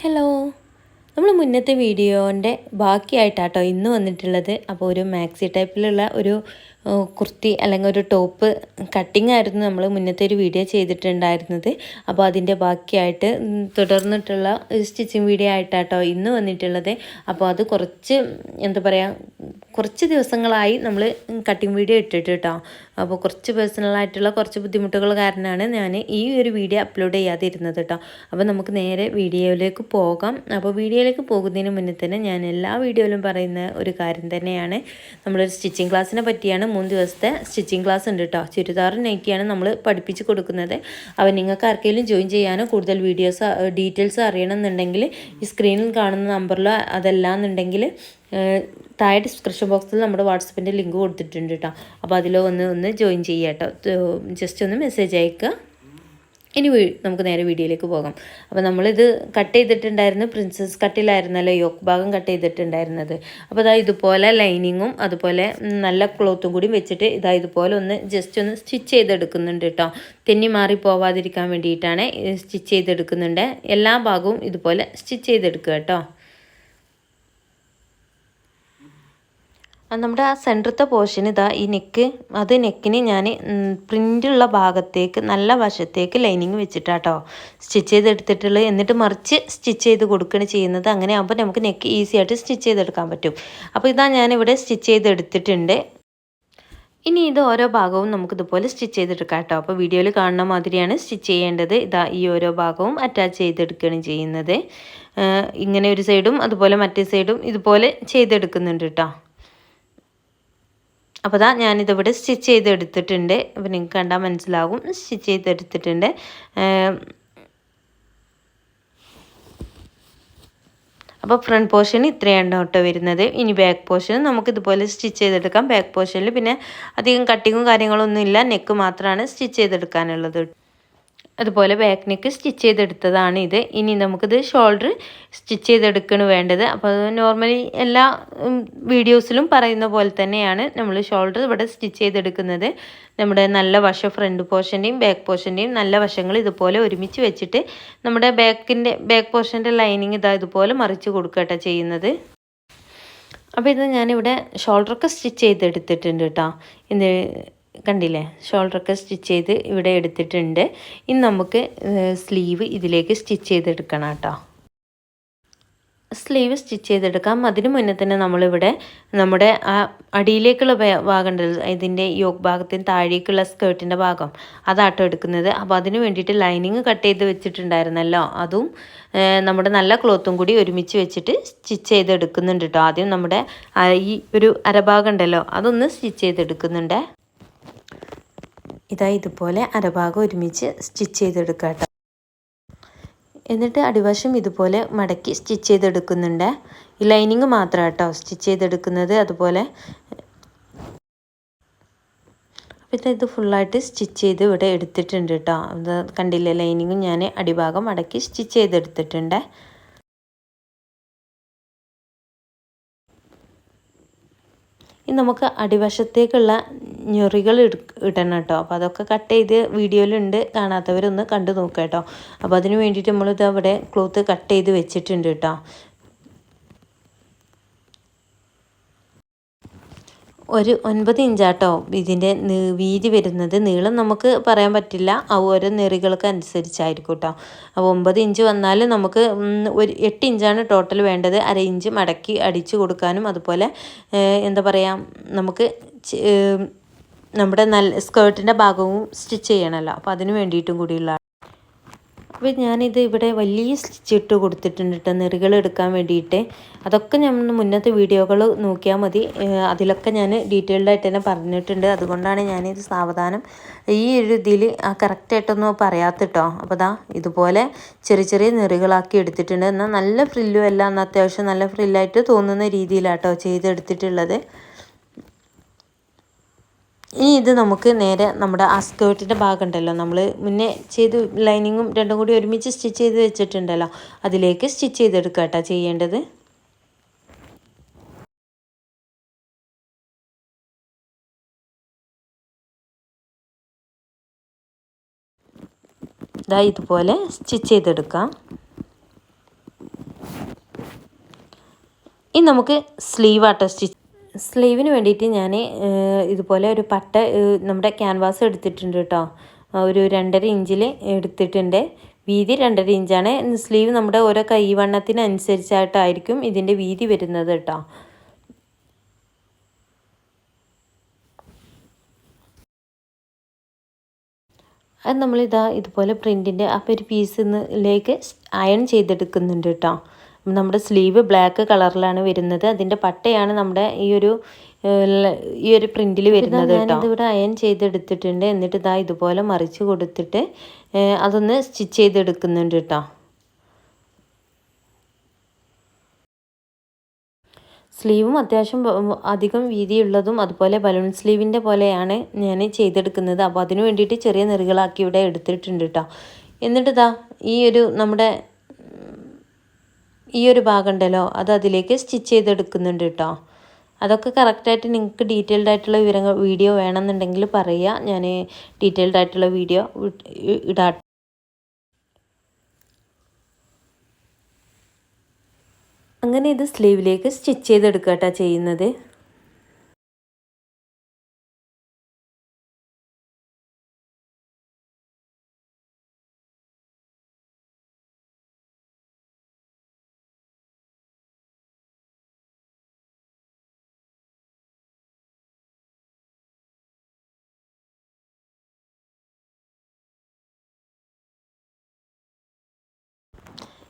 Hello നമ്മൾ മുന്നത്തെ വീഡിയോന്റെ ബാക്കിയായിട്ടാട്ടോ ഇന്ന് വന്നിട്ടുള്ളത്. അപ്പോൾ ഒരു മാക്സി ടൈപ്പിലുള്ള ഒരു കുർത്തി അല്ലെങ്കിൽ ഒരു ടോപ്പ് കട്ടിംഗ് ആയിരുന്നു നമ്മൾ മുന്നത്തെ ഒരു വീഡിയോ ചെയ്തിട്ടുണ്ടായിരുന്നത്. അപ്പോൾ അതിന്റെ ബാക്കിയായിട്ട് തുടർന്നിട്ടുള്ള ഒരു സ്റ്റിച്ചിങ് വീഡിയോ ആയിട്ടാട്ടോ ഇന്ന് വന്നിട്ടുള്ളത്. അപ്പോൾ അത് കുറച്ച് എന്താ പറയുക കുറച്ച് ദിവസങ്ങളായി നമ്മൾ കട്ടിംഗ് വീഡിയോ ഇട്ടിട്ട് കേട്ടോ അപ്പോൾ കുറച്ച് പേഴ്സണലായിട്ടുള്ള കുറച്ച് ബുദ്ധിമുട്ടുകൾ കാരണമാണ് ഞാൻ ഈ ഒരു വീഡിയോ അപ്ലോഡ് ചെയ്യാതെ ഇരുന്നത് കേട്ടോ അപ്പോൾ നമുക്ക് നേരെ വീഡിയോയിലേക്ക് പോകാം. അപ്പോൾ വീഡിയോയിലേക്ക് പോകുന്നതിന് മുന്നേ തന്നെ ഞാൻ എല്ലാ വീഡിയോയിലും പറയുന്ന ഒരു കാര്യം തന്നെയാണ്. നമ്മളൊരു സ്റ്റിച്ചിങ് ക്ലാസ്സിനെ പറ്റിയാണ് മൂന്ന് ദിവസത്തെ സ്റ്റിച്ചിങ് ക്ലാസ് ഉണ്ട് കേട്ടോ ചുരിദാറും നൈറ്റിയാണ് നമ്മൾ പഠിപ്പിച്ച് കൊടുക്കുന്നത്. അപ്പോൾ നിങ്ങൾക്ക് ആർക്കെങ്കിലും ജോയിൻ ചെയ്യാനോ കൂടുതൽ വീഡിയോസ് ഡീറ്റെയിൽസ് അറിയണമെന്നുണ്ടെങ്കിൽ ഈ സ്ക്രീനിൽ കാണുന്ന നമ്പറിലോ അതല്ലാന്നുണ്ടെങ്കിൽ ഏഹ് താഴെ ഡിസ്ക്രിപ്ഷൻ ബോക്സിൽ നമ്മുടെ വാട്സപ്പിന്റെ ലിങ്ക് കൊടുത്തിട്ടുണ്ട് കേട്ടോ അപ്പോൾ അതിൽ ഒന്ന് ഒന്ന് ജോയിൻ ചെയ്യുക കേട്ടോ ജസ്റ്റ് ഒന്ന് മെസ്സേജ് അയക്കുക ഇനി നമുക്ക് നേരെ വീഡിയോയിലേക്ക് പോകാം. അപ്പോൾ നമ്മളിത് കട്ട് ചെയ്തിട്ടുണ്ടായിരുന്നു പ്രിൻസസ് കട്ടിലായിരുന്നല്ലോ യോക്ക് ഭാഗം കട്ട് ചെയ്തിട്ടുണ്ടായിരുന്നത്. അപ്പോൾ ഇതാ ഇതുപോലെ ലൈനിങ്ങും അതുപോലെ നല്ല ക്ലോത്തും കൂടി വെച്ചിട്ട് ഇതാ ഇതുപോലെ ഒന്ന് ജസ്റ്റ് ഒന്ന് സ്റ്റിച്ച് ചെയ്തെടുക്കുന്നുണ്ട് കേട്ടോ തെന്നി മാറി പോവാതിരിക്കാൻ വേണ്ടിയിട്ടാണ് സ്റ്റിച്ച് ചെയ്തെടുക്കുന്നുണ്ട്. എല്ലാ ഭാഗവും ഇതുപോലെ സ്റ്റിച്ച് ചെയ്തെടുക്കുക കേട്ടോ നമ്മുടെ ആ സെന്ററത്തെ പോർഷൻ ഇതാ ഈ നെക്ക് അത് നെക്കിന് ഞാൻ പ്രിന്റുള്ള ഭാഗത്തേക്ക് നല്ല വശത്തേക്ക് ലൈനിങ് വെച്ചിട്ടാട്ടോ സ്റ്റിച്ച് ചെയ്തെടുത്തിട്ടുള്ളത്. എന്നിട്ട് മറിച്ച് സ്റ്റിച്ച് ചെയ്ത് കൊടുക്കുകയാണ് ചെയ്യുന്നത്. അങ്ങനെ ആകുമ്പോൾ നമുക്ക് നെക്ക് ഈസി ആയിട്ട് സ്റ്റിച്ച് ചെയ്തെടുക്കാൻ പറ്റും. അപ്പോൾ ഇതാ ഞാനിവിടെ സ്റ്റിച്ച് ചെയ്തെടുത്തിട്ടുണ്ട്. ഇനി ഇത് ഓരോ ഭാഗവും നമുക്ക് ഇതുപോലെ സ്റ്റിച്ച് ചെയ്തെടുക്കാം കേട്ടോ. അപ്പോൾ വീഡിയോയിൽ കാണുന്ന മാതിരിയാണ് സ്റ്റിച്ച് ചെയ്യേണ്ടത്. ഇതാ ഈ ഓരോ ഭാഗവും അറ്റാച്ച് ചെയ്തെടുക്കുകയാണ് ചെയ്യുന്നത്. ഇങ്ങനെ ഒരു സൈഡും അതുപോലെ മറ്റേ സൈഡും ഇതുപോലെ ചെയ്തെടുക്കുന്നുണ്ട് കേട്ടോ. അപ്പോൾ അതാ ഞാനിതിവിടെ സ്റ്റിച്ച് ചെയ്തെടുത്തിട്ടുണ്ട്. അപ്പോൾ നിങ്ങൾക്ക് കണ്ടാൽ മനസ്സിലാകും. സ്റ്റിച്ച് ചെയ്തെടുത്തിട്ടുണ്ട്. അപ്പോൾ ഫ്രണ്ട് പോർഷൻ ഇത്രയാണ് കേട്ടോ വരുന്നത്. ഇനി ബാക്ക് പോർഷൻ നമുക്ക് ഇതുപോലെ സ്റ്റിച്ച് ചെയ്തെടുക്കാം. ബാക്ക് പോർഷനിൽ പിന്നെ അധികം കട്ടിങ്ങും കാര്യങ്ങളൊന്നും ഇല്ല നെക്ക് മാത്രമാണ് സ്റ്റിച്ച് ചെയ്തെടുക്കാനുള്ളത്. അതുപോലെ ബാക്ക് നെക്ക് സ്റ്റിച്ച് ചെയ്തെടുത്തതാണ് ഇത്. ഇനി നമുക്കിത് ഷോൾഡർ സ്റ്റിച്ച് ചെയ്തെടുക്കുകയാണ് വേണ്ടത്. അപ്പോൾ അത് നോർമലി എല്ലാ വീഡിയോസിലും പറയുന്ന പോലെ തന്നെയാണ് നമ്മൾ ഷോൾഡർ ഇവിടെ സ്റ്റിച്ച് ചെയ്തെടുക്കുന്നത്. നമ്മുടെ നല്ല വശം ഫ്രണ്ട് പോർഷന്റെയും ബാക്ക് പോർഷന്റെയും നല്ല വശങ്ങൾ ഇതുപോലെ ഒരുമിച്ച് വെച്ചിട്ട് നമ്മുടെ ബാക്കിന്റെ ബാക്ക് പോർഷന്റെ ലൈനിങ് ഇതാ ഇതുപോലെ മറിച്ച് കൊടുക്കട്ടെ ചെയ്യുന്നത്. അപ്പോൾ ഇത് ഞാനിവിടെ ഷോൾഡറൊക്കെ സ്റ്റിച്ച് ചെയ്തെടുത്തിട്ടുണ്ട് കേട്ടോ. ഇത് കണ്ടില്ലേ? ഷോൾഡറൊക്കെ സ്റ്റിച്ച് ചെയ്ത് ഇവിടെ എടുത്തിട്ടുണ്ട്. ഇനി നമുക്ക് സ്ലീവ് ഇതിലേക്ക് സ്റ്റിച്ച് ചെയ്തെടുക്കണം കേട്ടോ. സ്ലീവ് സ്റ്റിച്ച് ചെയ്തെടുക്കാം. അതിന് മുന്നേ തന്നെ നമ്മളിവിടെ നമ്മുടെ ആ അടിയിലേക്കുള്ള ഭാ- ഭാഗം ഉണ്ടല്ലോ ഇതിന്റെ യോഗ് ഭാഗത്തിന് താഴേക്കുള്ള സ്കേർട്ടിന്റെ ഭാഗം. അതാട്ടോ എടുക്കുന്നത്. അപ്പോൾ അതിന് വേണ്ടിയിട്ട് ലൈനിങ് കട്ട് ചെയ്ത് വെച്ചിട്ടുണ്ടായിരുന്നല്ലോ. അതും നമ്മുടെ നല്ല ക്ലോത്തും കൂടി ഒരുമിച്ച് വെച്ചിട്ട് സ്റ്റിച്ച് ചെയ്തെടുക്കുന്നുണ്ട് കേട്ടോ. ആദ്യം നമ്മുടെ ഈ ഒരു അരഭാഗം ഉണ്ടല്ലോ അതൊന്ന് സ്റ്റിച്ച് ചെയ്തെടുക്കുന്നുണ്ട്. ഇതാ ഇതുപോലെ അരഭാഗം ഒരുമിച്ച് സ്റ്റിച്ച് ചെയ്തെടുക്കാം കേട്ടോ. എന്നിട്ട് അടിവശം ഇതുപോലെ മടക്കി സ്റ്റിച്ച് ചെയ്തെടുക്കുന്നുണ്ട്. ഈ ലൈനിങ് മാത്രം കേട്ടോ സ്റ്റിച്ച് ചെയ്തെടുക്കുന്നത്. അതുപോലെ അപ്പോൾ ഇത് ഫുള്ളായിട്ട് സ്റ്റിച്ച് ചെയ്ത് ഇവിടെ എടുത്തിട്ടുണ്ട് കേട്ടോ. കണ്ടില്ലേ ലൈനിങ്ങും ഞാൻ അടിഭാഗം മടക്കി സ്റ്റിച്ച് ചെയ്തെടുത്തിട്ടുണ്ട്. ഇനി നമുക്ക് അടിവശത്തേക്കുള്ള ഞൊറികൾ ഇടണം കേട്ടോ. അപ്പോൾ അതൊക്കെ കട്ട് ചെയ്ത് വീഡിയോയിലുണ്ട് കാണാത്തവരൊന്ന് കണ്ടു നോക്കുക കേട്ടോ. അപ്പോൾ അതിന് വേണ്ടിയിട്ട് നമ്മളിത് അവിടെ ക്ലോത്ത് കട്ട് ചെയ്ത് വെച്ചിട്ടുണ്ട് കേട്ടോ. ഒരു ഒൻപത് ഇഞ്ചാട്ടോ. ഇതിന്റെ വീതി വരുന്നത് നീളം നമുക്ക് പറയാൻ പറ്റില്ല. ആ ഓരോ നെറികൾക്ക് അനുസരിച്ചായിരിക്കും കേട്ടോ അപ്പോൾ ഒമ്പത് ഇഞ്ച് വന്നാൽ നമുക്ക് ഒരു എട്ട് ഇഞ്ചാണ് ടോട്ടൽ വേണ്ടത്. അര ഇഞ്ച് മടക്കി അടിച്ചു കൊടുക്കാനും അതുപോലെ എന്താ പറയുക നമുക്ക് നമ്മുടെ നല്ല സ്കേർട്ടിന്റെ ഭാഗവും സ്റ്റിച്ച് ചെയ്യണമല്ലോ. അപ്പോൾ അതിന് വേണ്ടിയിട്ടും കൂടിയുള്ള അപ്പോൾ ഞാനിത് ഇവിടെ വലിയ സ്റ്റിച്ച് ഇട്ട് കൊടുത്തിട്ടുണ്ട് കേട്ടോ നെറുകൾ എടുക്കാൻ വേണ്ടിയിട്ട്. അതൊക്കെ ഞാൻ മുന്നത്തെ വീഡിയോകൾ നോക്കിയാൽ മതി. അതിലൊക്കെ ഞാൻ ഡീറ്റെയിൽഡ് ആയിട്ട് തന്നെ പറഞ്ഞിട്ടുണ്ട്. അതുകൊണ്ടാണ് ഞാനിത് സാവധാനം ഈ ഒരു ഇതിൽ ആ കറക്റ്റായിട്ടൊന്നും പറയാത്ത കേട്ടോ. അപ്പോൾ ദാ ഇതുപോലെ ചെറിയ ചെറിയ നെറുകളാക്കി എടുത്തിട്ടുണ്ട്. എന്നാൽ നല്ല ഫ്രില്ലും അല്ല എന്നാൽ അത്യാവശ്യം നല്ല ഫ്രില്ലായിട്ട് തോന്നുന്ന രീതിയിലാട്ടോ ചെയ്തെടുത്തിട്ടുള്ളത്. ഇനി ഇത് നമുക്ക് നേരെ നമ്മുടെ ആ സ്കേർട്ടിന്റെ ഭാഗം ഉണ്ടല്ലോ നമ്മൾ മുന്നേ ചെയ്ത് ലൈനിങ്ങും രണ്ടും കൂടി ഒരുമിച്ച് സ്റ്റിച്ച് ചെയ്ത് വെച്ചിട്ടുണ്ടല്ലോ. അതിലേക്ക് സ്റ്റിച്ച് ചെയ്തെടുക്കുക കേട്ടോ. ചെയ്യേണ്ടത്? ഇതാ ഇതുപോലെ സ്റ്റിച്ച് ചെയ്തെടുക്കാം. ഇനി നമുക്ക് സ്ലീവ് ആട്ടോ സ്റ്റിച്ച് സ്ലീവിന് വേണ്ടിയിട്ട് ഞാൻ ഇതുപോലെ ഒരു പട്ട നമ്മുടെ ക്യാൻവാസ് എടുത്തിട്ടുണ്ട് കേട്ടോ ഒരു രണ്ടര ഇഞ്ചിൽ എടുത്തിട്ടുണ്ട്. വീതി രണ്ടര ഇഞ്ചാണ്. സ്ലീവ് നമ്മുടെ ഓരോ കൈവണ്ണത്തിനനുസരിച്ചായിട്ടായിരിക്കും ഇതിന്റെ വീതി വരുന്നത് കേട്ടോ അത് നമ്മളിതാ ഇതുപോലെ പ്രിന്റിന്റെ ആ ഒരു പീസിലേക്ക് അയൺ ചെയ്തെടുക്കുന്നുണ്ട് കേട്ടോ നമ്മുടെ സ്ലീവ് ബ്ലാക്ക് കളറിലാണ് വരുന്നത്. അതിന്റെ പട്ടയാണ് നമ്മുടെ ഈ ഒരു ഈ ഒരു പ്രിന്റിൽ വരുന്നത് ഇവിടെ അയൺ ചെയ്തെടുത്തിട്ടുണ്ട്. എന്നിട്ട് ഇതാ ഇതുപോലെ മറിച്ച് കൊടുത്തിട്ട് അതൊന്ന് സ്റ്റിച്ച് ചെയ്തെടുക്കുന്നുണ്ട് കേട്ടോ. സ്ലീവും അത്യാവശ്യം അധികം വീതിയുള്ളതും അതുപോലെ ബലൂൺ സ്ലീവിന്റെ പോലെയാണ് ഞാൻ ചെയ്തെടുക്കുന്നത്. അപ്പോൾ അതിന് വേണ്ടിയിട്ട് ചെറിയ നെറുകളാക്കി ഇവിടെ എടുത്തിട്ടുണ്ട് കേട്ടോ. എന്നിട്ട് ഇതാ ഈ ഒരു നമ്മുടെ ഈ ഒരു ഭാഗം ഉണ്ടല്ലോ അത് അതിലേക്ക് സ്റ്റിച്ച് ചെയ്തെടുക്കുന്നുണ്ട് കേട്ടോ. അതൊക്കെ കറക്റ്റായിട്ട് നിങ്ങൾക്ക് ഡീറ്റെയിൽഡ് ആയിട്ടുള്ള വിവരങ്ങൾ വീഡിയോ വേണമെന്നുണ്ടെങ്കിൽ പറയുക. ഞാൻ ഡീറ്റെയിൽഡ് ആയിട്ടുള്ള വീഡിയോ ഇടാം അങ്ങനെ ഇത് സ്ലീവിലേക്ക് സ്റ്റിച്ച് ചെയ്തെടുക്കുക കേട്ടോ ചെയ്യുന്നത്.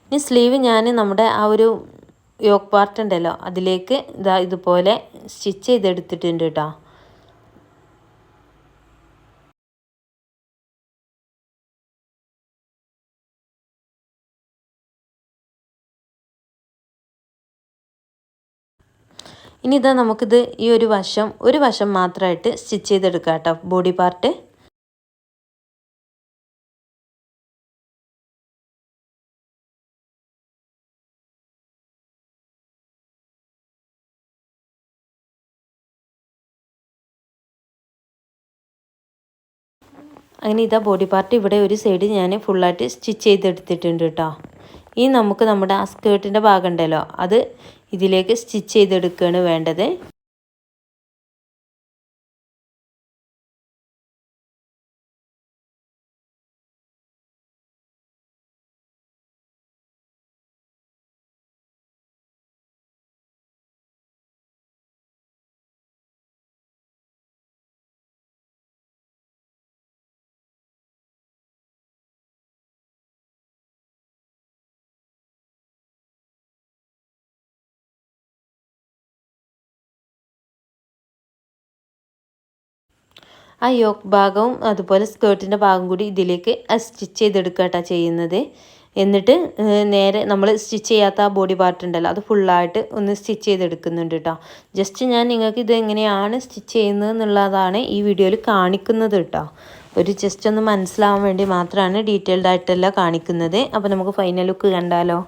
ഇനി സ്ലീവ് ഞാൻ നമ്മുടെ ആ ഒരു യോക്ക് പാർട്ട് ഉണ്ടല്ലോ അതിലേക്ക് ഇതാ ഇതുപോലെ സ്റ്റിച്ച് ചെയ്തെടുത്തിട്ടുണ്ട് കേട്ടോ. ഇനി ഇതാ നമുക്കിത് ഈ ഒരു വശം ഒരു വശം മാത്രമായിട്ട് സ്റ്റിച്ച് ചെയ്തെടുക്കാം കേട്ടോ ബോഡി പാർട്ട്. അങ്ങനെ ഇതാ ബോഡി പാർട്ട് ഇവിടെ ഒരു സൈഡ് ഞാൻ ഫുള്ളായിട്ട് സ്റ്റിച്ച് ചെയ്തെടുത്തിട്ടുണ്ട് കേട്ടോ ഈ നമുക്ക് നമ്മുടെ ആ സ്കേർട്ടിന്റെ ഭാഗം ഉണ്ടല്ലോ അത് ഇതിലേക്ക് സ്റ്റിച്ച് ചെയ്തെടുക്കുകയാണ് വേണ്ടത്. ആ യോക്ക് ഭാഗവും അതുപോലെ സ്കേർട്ടിന്റെ ഭാഗം കൂടി ഇതിലേക്ക് സ്റ്റിച്ച് ചെയ്തെടുക്കുക കേട്ടോ ചെയ്യുന്നത്. എന്നിട്ട് നേരെ നമ്മൾ സ്റ്റിച്ച് ചെയ്യാത്ത ആ ബോഡി പാർട്ട് ഉണ്ടല്ലോ അത് ഫുള്ളായിട്ട് ഒന്ന് സ്റ്റിച്ച് ചെയ്തെടുക്കുന്നുണ്ട് കേട്ടോ. ജസ്റ്റ് ഞാൻ നിങ്ങൾക്ക് ഇത് എങ്ങനെയാണ് സ്റ്റിച്ച് ചെയ്യുന്നത് എന്നുള്ളതാണ് ഈ വീഡിയോയിൽ കാണിക്കുന്നത് കേട്ടോ. ഒരു ജസ്റ്റ് ഒന്ന് മനസ്സിലാവാൻ വേണ്ടി മാത്രമാണ് ഡീറ്റെയിൽഡ് ആയിട്ടല്ല കാണിക്കുന്നത്. അപ്പോൾ നമുക്ക് ഫൈനൽ ലുക്ക് കണ്ടാലോ?